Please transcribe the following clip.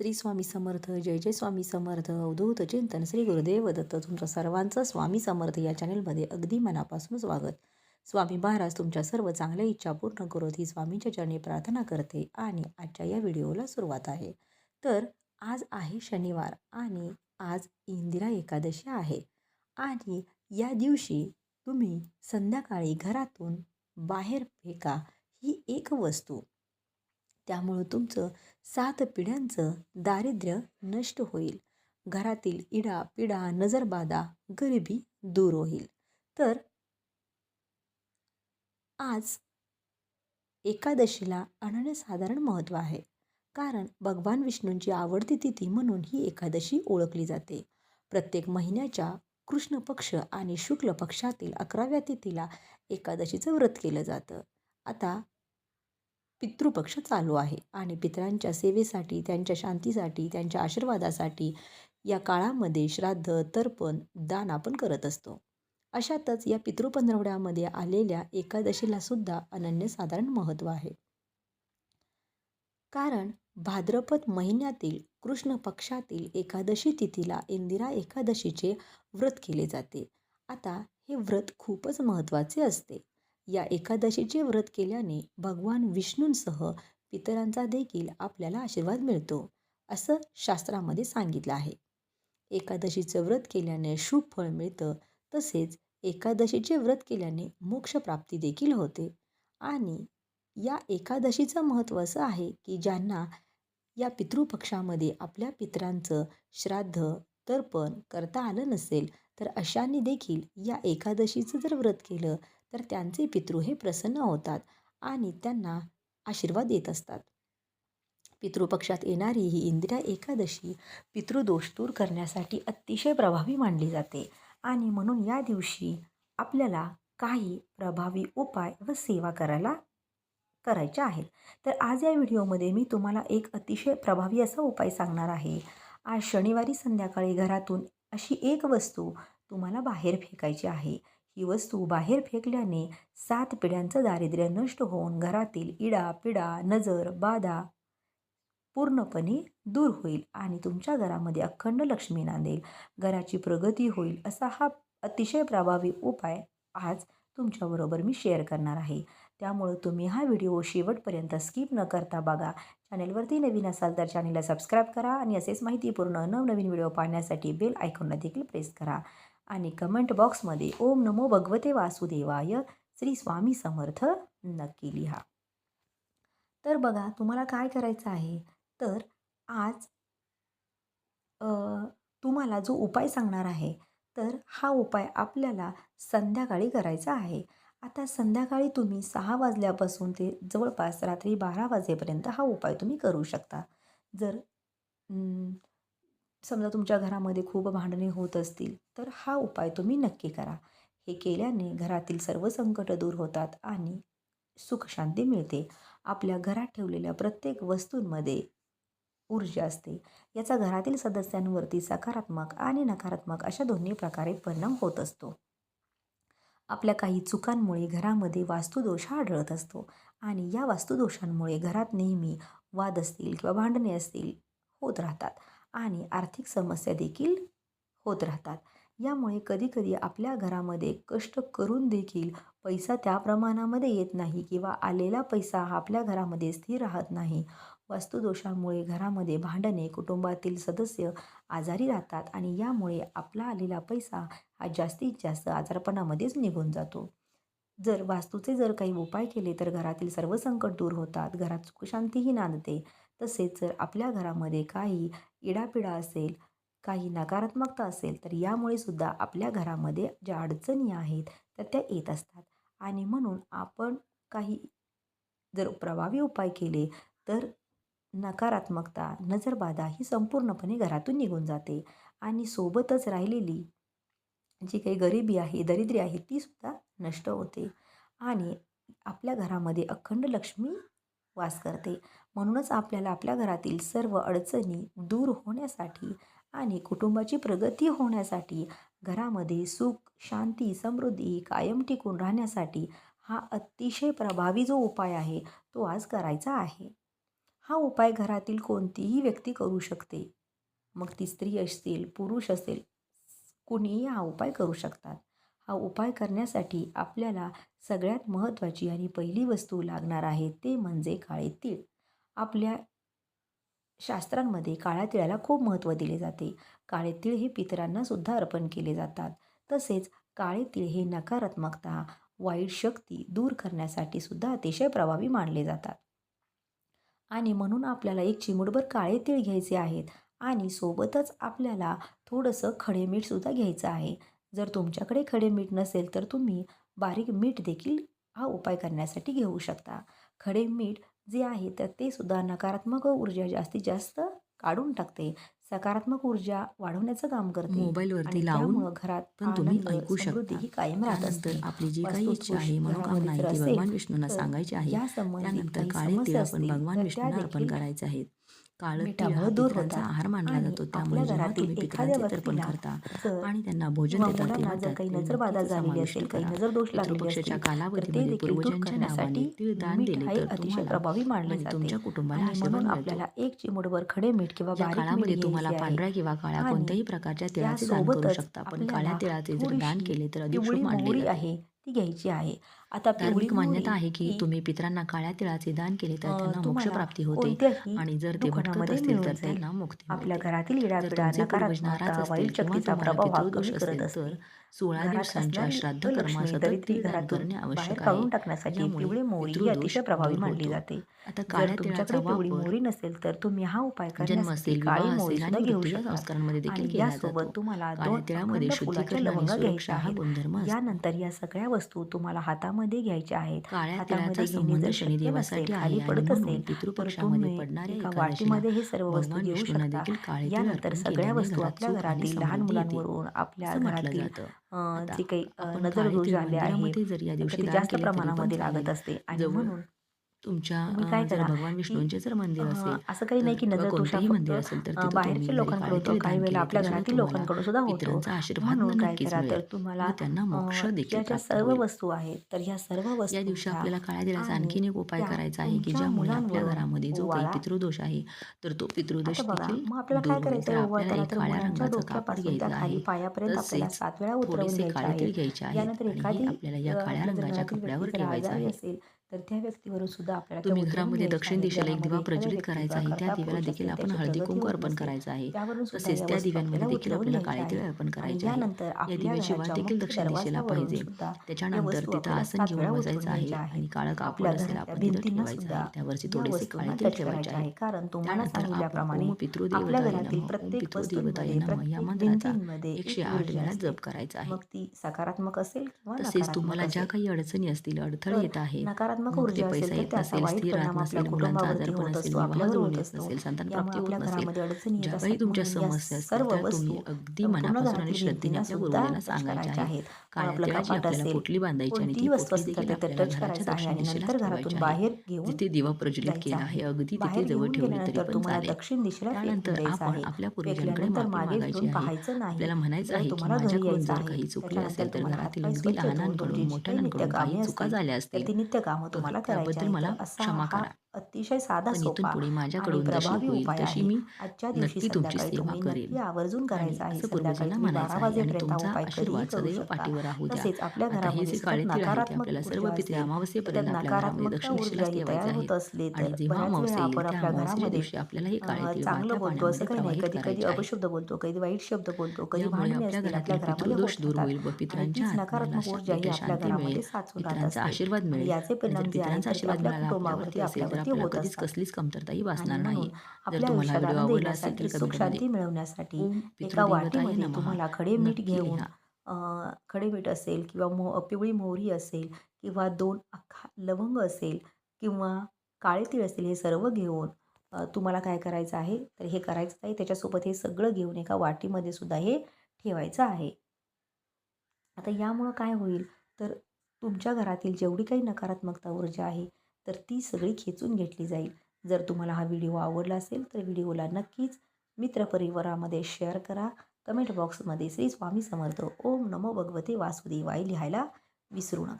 श्री स्वामी समर्थ जय जय स्वामी समर्थ अवधूत चिंतन श्री गुरुदेव दत्त तुमचं सर्वांचं स्वामी समर्थ या चॅनलमध्ये अगदी मनापासून स्वागत. स्वामी महाराज तुमच्या सर्व चांगल्या इच्छा पूर्ण करोत ही स्वामींच्या चरणी प्रार्थना करते आणि आजच्या या व्हिडिओला सुरुवात आहे. तर आज आहे शनिवार आणि आज इंदिरा एकादशी आहे. आणि या दिवशी तुम्ही संध्याकाळी घरातून बाहेर फेका ही एक वस्तू. त्यामुळं तुमचं सात पिढ्यांचं दारिद्र्य नष्ट होईल. घरातील इडा पिडा नजरबाधा गरिबी दूर होईल. तर आज एकादशीला अनन्यसाधारण महत्त्व आहे. कारण भगवान विष्णूंची आवडती तिथी म्हणून ही एकादशी ओळखली जाते. प्रत्येक महिन्याच्या कृष्ण पक्ष आणि शुक्ल पक्षातील अकराव्या तिथीला एकादशीचं व्रत केलं जातं. आता पितृपक्ष चालू आहे आणि पितरांच्या सेवेसाठी त्यांच्या शांतीसाठी त्यांच्या आशीर्वादासाठी या काळामध्ये श्राद्ध तर्पण दान आपण करत असतो. अशातच या पितृपंधरवड्यामध्ये आलेल्या एकादशीला सुद्धा अनन्यसाधारण महत्त्व आहे. कारण भाद्रपद महिन्यातील कृष्ण पक्षातील एकादशी तिथीला इंदिरा एकादशीचे व्रत केले जाते. आता हे व्रत खूपच महत्त्वाचे असते. या एकादशीचे व्रत केल्याने भगवान विष्णूंसह पितरांचा देखील आपल्याला आशीर्वाद मिळतो असं शास्त्रामध्ये सांगितलं आहे. एकादशीचं व्रत केल्याने शुभ फळ मिळतं तसेच एकादशीचे व्रत केल्याने मोक्षप्राप्ती देखील होते. आणि या एकादशीचं महत्त्व असं आहे की ज्यांना या पितृपक्षामध्ये आपल्या पितरांचं श्राद्ध तर्पण करता आलं नसेल तर अशांनी देखील या एकादशीचं जर व्रत केलं तर त्यांचे पितृ हे प्रसन्न होतात आणि त्यांना आशीर्वाद देत असतात. पितृपक्षात येणारी ही इंदिरा एकादशी पितृदोष दूर करण्यासाठी अतिशय प्रभावी मानली जाते आणि म्हणून या दिवशी आपल्याला काही प्रभावी उपाय व सेवा करायला करायच्या आहेत. तर आज या व्हिडिओमध्ये मी तुम्हाला एक अतिशय प्रभावी असा उपाय सांगणार आहे. आज शनिवारी संध्याकाळी घरातून अशी एक वस्तू तुम्हाला बाहेर फेकायची आहे. ही वस्तू बाहेर फेकल्याने सात पिढ्यांचं दारिद्र्य नष्ट होऊन घरातील इडा पिडा नजर बाधा पूर्णपणे दूर होईल आणि तुमच्या घरामध्ये अखंड लक्ष्मी नांदेल. घराची प्रगती होईल असा हा अतिशय प्रभावी उपाय आज तुमच्याबरोबर मी शेअर करणार आहे. त्यामुळं तुम्ही हा व्हिडिओ शेवटपर्यंत स्किप न करता बघा. चॅनेलवरती नवीन असाल तर चॅनेलला सबस्क्राईब करा आणि असेच माहितीपूर्ण नवनवीन व्हिडिओ पाहण्यासाठी बेल आयकॉनला देखील प्रेस करा. आणि कमेंट बॉक्समध्ये ओम नमो भगवते वासुदेवाय श्री स्वामी समर्थ नक्की लिहा. तर बघा तुम्हाला काय करायचं आहे? तर आज तुम्हाला जो उपाय सांगणार आहे तर हा उपाय आपल्याला संध्याकाळी करायचा आहे. आता संध्याकाळी तुम्ही सहा वाजल्यापासून ते जवळपास रात्री बारा वाजेपर्यंत हा उपाय तुम्ही करू शकता. जर समजा तुमच्या घरामध्ये खूप भांडणे होत असतील तर हा उपाय तुम्ही नक्की करा. हे केल्याने घरातील सर्व संकट दूर होतात आणि सुखशांती मिळते. आपल्या घरात ठेवलेल्या प्रत्येक वस्तूंमध्ये ऊर्जा असते. याचा घरातील सदस्यांवरती सकारात्मक आणि नकारात्मक अशा दोन्ही प्रकारे परिणाम होत असतो. आपल्या काही चुकांमुळे घरामध्ये वास्तुदोष हा आढळत असतो आणि या वास्तुदोषांमुळे घरात नेहमी वाद असतील किंवा भांडणे असतील होत राहतात. आणि आर्थिक समस्या देखील होत राहतात. यामुळे कधीकधी आपल्या घरामध्ये कष्ट करून देखील पैसा त्या प्रमाणामध्ये येत नाही किंवा आलेला पैसा हा आपल्या घरामध्ये स्थिर राहत नाही. वास्तुदोषांमुळे घरामध्ये भांडणे कुटुंबातील सदस्य आजारी राहतात आणि यामुळे आपला आलेला पैसा हा जास्तीत जास्त आजारपणामध्येच निघून जातो. जर वास्तूचे जर काही उपाय केले तर घरातील सर्व संकट दूर होतात घरात सुखशांतीही नांदते. तसेच जर आपल्या घरामध्ये काही इडापिडा असेल काही नकारात्मकता असेल तर यामुळे सुद्धा आपल्या घरामध्ये ज्या अडचणी आहेत तर त्या येत असतात. आणि म्हणून आपण काही जर प्रभावी उपाय केले तर नकारात्मकता नजरबाधा ही संपूर्णपणे घरातून निघून जाते. आणि सोबतच राहिलेली जी काही गरिबी आहे दरिद्री आहे तीसुद्धा नष्ट होते. आणि आपल्या घरामध्ये अखंड लक्ष्मी वास करते. म्हणूनच आपल्याला आपल्या घरातील सर्व अडचणी दूर होण्यासाठी आणि कुटुंबाची प्रगती होण्यासाठी घरामध्ये सुख शांती समृद्धी कायम टिकून राहण्यासाठी हा अतिशय प्रभावी जो उपाय आहे तो आज करायचा आहे. हा उपाय घरातील कोणतीही व्यक्ती करू शकते. मग ती स्त्री असतील पुरुष असेल कुणीही हा उपाय करू शकतात. हा उपाय करण्यासाठी आपल्याला सगळ्यात महत्त्वाची आणि पहिली वस्तू लागणार आहे ते म्हणजे काळे तीळ. आपल्या शास्त्रांमध्ये काळ्या तिळाला खूप महत्त्व दिले जाते. काळे तीळ हे पितरांनासुद्धा अर्पण केले जातात. तसेच काळे तीळ हे नकारात्मकता वाईट शक्ती दूर करण्यासाठी सुद्धा अतिशय प्रभावी मानले जातात. आणि म्हणून आपल्याला एक चिमुटभर काळे तीळ घ्यायचे आहेत आणि सोबतच आपल्याला थोडंसं खडे मीठसुद्धा घ्यायचं आहे. जर तुमच्याकडे खडे मीठ नसेल तर तुम्ही बारीक मीठ देखील हा उपाय करण्यासाठी घेऊ शकता. खडे मीठ जे आहे तर ते सुद्धा नकारात्मक ऊर्जा जास्तीत जास्त काढून टाकते. सकारात्मक ऊर्जा वाढवण्याचं काम करते. मोबाईलवरती लावून घरात पण तुम्ही ऐकू शकता. ही कायम राहत असते. आपली जी काही इच्छा आहे मनोकामना आहे ती भगवान विष्णूंना सांगायची आहे. त्यानंतर काळे तेल आपण भगवान विष्णूंना अर्पण करायचे आहेत दूर त्यांचा आहार मानला जातो. त्यामुळे आणि त्यांना भोजन झालेली असेल काही नजर दोष अतिशय प्रभावी मानले तुमच्या कुटुंबाला आपल्याला एक चिमुडभर खडे मीठ किंवा काळामध्ये तुम्हाला पांढऱ्या किंवा काळ्या कोणत्याही प्रकारच्या तिळाचे दान करू शकता. पण काळ्या तिळाचे जर दान केले तर अधिक आहे ती घ्यायची आहे. आता धार्मिक मान्यता आहे की तुम्ही पितरांना काळ्या तिळाचे दान केले तर त्यांना मोक्ष प्राप्ती होते आणि जर ते भटकत असतील तर त्यांना मुक्ती आपल्या घरातील सोळा दिवसांच्या श्राद्ध आवश्यक टाकण्यासाठी अतिशय प्रभावी मानली जाते. काळ्या नसेल तर तुम्ही हा उपाय काळी घेऊ देखील तुम्हाला दोन तिळामध्ये यानंतर या सगळ्या वस्तू तुम्हाला हातामध्ये हातामध्ये घ्यायच्या आहेत. हातामध्ये खाली पडत असेल वाटीमध्ये हे सर्व वस्तू घेऊ शकता. यानंतर सगळ्या वस्तू आपल्या घरातील लहान मुलांवरून आपल्या घरातील जे काही नजर दूर झाले आहे जास्त प्रमाणामध्ये लागत असते. आणि म्हणून तुमच्या काय करा? भगवान विष्णूंचे जर मंदिर असेल असं काही नाही की नजर दोषा मंदिर असेल तर बाहेरच्या लोकांकडून लोकांकडे काही वेळेला आपल्या घरातील लोकांकडून लोकांकडे सुद्धा होतो. आशीर्वाद काय करा तर तुम्हाला त्यांना मोक्ष देखील ज्या सर्व वस्तू आहेत तर ह्या सर्व या दिवशी आपल्याला काळ्या दिल्याचा आणखीन एक उपाय करायचा आहे की ज्यामुळे आपल्या घरामध्ये जो काही पितृदोष आहे तर तो पितृदोष आपल्याला काय करायचं आपल्याला एक काळ्या मुलांच्या कापड आहे. पायापर्यंत आपल्याला सात वेळा उतरवून आहे. यानंतर एखादी आपल्याला या काळ्या म्हणजे रंगाच्या कपड्यावर ठेवायचा असेल तर त्या व्यक्तीवरून सुद्धा आपल्याला तो मित्रामध्ये दक्षिण दिशेला एक दिवा प्रज्वलित करायचा आहे. त्या दिव्याला देखील आपण हळदी कुंकू अर्पण करायचं आहे. तसेच त्या दिव्यांमध्ये देखील आपल्याला काळे तिळ अर्पण करायचे आहे. या दिव्याची वाट देखील दक्षिण दिशेला पाहिजे. त्याच्यानंतर तिथं आसन घेऊन बसायचं आहे आणि काळं कापड असेल आपण तिथं ठेवायचं आहे. त्यावरची थोडेसे काळे तिळ ठेवायचे आहे. कारण त्यानंतर सांगितल्याप्रमाणे पितृदेवता या मंदिराचा एकशे आठ वेळा जप करायचा आहे सकारात्मक असेल तसेच तुम्हाला ज्या काही अडचणी असतील अडथळे येत आहेत नकारात्मक ऊर्जा पैसा येत नसेल स्थिर राहत नसेल मुलांचा आजारपण असेल विवाह जुळून येत नसेल संतान प्राप्ती होत नसेल. ज्या काही तुमच्या समस्या सर्व त्या तुम्ही अगदी मनापासून आणि श्रद्धेने आपल्या गुरुदेवाला सांगायच्या आहेत. काळ्या आपल्याला पोटली बांधायची आणि ती पोटली टच करायच्या दाशाने नंतर घरातून बाहेर घेऊन जिथे दिवा प्रज्वलित केला आहे. अगदी तिथे जवळ ठेवली तरी पण चालेल. त्यानंतर आपण आपल्या पूर्वजांकडे मागे घेऊन पाहायचं नाही. आपल्याला म्हणायचं आहे की माझ्याकडून जर काही चुकलं असेल तर घरातील अगदी लहानांकडून मोठ्यांकडून काही चुका झाल्या असतील ती नित्य काम तुम्हाला त्याबद्दल मला क्षमा करा. अतिशय साधा सोपा पुढे आणि माझ्याकडून प्रभावी उपाय आहे. मी आजच्या दिवशी तुमच्या संध्याकाळी सेवा तुम्ही करेल. नक्की आवर्जून करायचं करायचा आहे. असं संध्याकाळी तुम्ही बारा वाजेपर्यंत उपाय करू सदैव शकता. पाठीवर राहू द्या. तसेच आपल्या घरामध्ये नकारात्मक आपल्याला सर्व पित्र अमावस्येपर्यंत तयार होत असले तर बऱ्याच वेळा आपण आपल्या घरामध्ये दिवशी आपल्याला हे चांगलं बोलतो. असं काही नाही. कधी कधी अपशब्द बोलतो कधी वाईट शब्द बोलतो कधी यामुळे आपल्या असतील आपल्या घरामध्ये दूर होईल व नकारात्मक आपल्या घरामध्ये साचून राहत असते आशीर्वाद मिळेल याचे परिणाम जे आशीर्वाद आपल्या कुटुंबावरती आपल्यावरती आपल्याला कधीच कसलीच कमतरताही भासणार नाही. जर तुम्हाला व्हिडिओ आवडला असेल तर शांती मिळवण्यासाठी एका वाटीमध्ये तुम्हाला खडे मीठ घेऊन खडे मीठ असेल किंवा मो पिवळी मोहरी असेल किंवा दोन अख्खा लवंग असेल किंवा काळे तीळ असतील हे सर्व घेऊन तुम्हाला काय करायचं आहे? तर हे करायचं आहे. त्याच्यासोबत हे सगळं घेऊन एका वाटीमध्ये सुद्धा हे ठेवायचं आहे. आता यामुळं काय होईल? तर तुमच्या घरातील जेवढी काही नकारात्मकता ऊर्जा आहे तर ती सगळी खेचून घेतली जाईल. जर तुम्हाला हा व्हिडिओ आवडला असेल तर व्हिडिओला नक्कीच मित्रपरिवारामध्ये शेअर करा. कमेंट बॉक्समध्ये श्री स्वामी समर्थ. ओम नमो भगवते वासुदेवाय लिहायला विसरू नका.